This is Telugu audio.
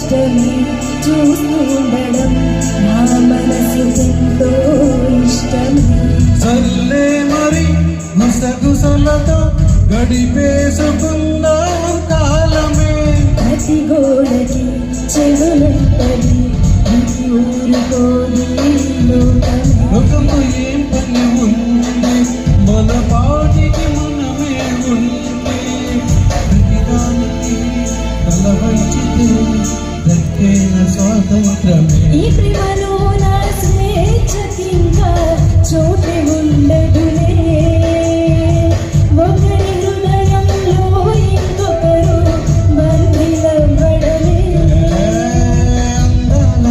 ఇష్టమే చూస్తుండడం నా మనసు ఎంతో ఇష్టమే. చల్లే మరి ముసగుసలతో గడిపేసుకున్న కాలమే. ప్రతి గోడకి చెవులంటది ఊరుకోని లోకమే నాకేన స్వాతంత్రమే. ఈ ప్రేమలో నా స్వేచ్ఛకింక చోటే ఉండదులే. ఒకరి హృదయంలో ఇంకొకరు బంధిలవ్వడలే అందాల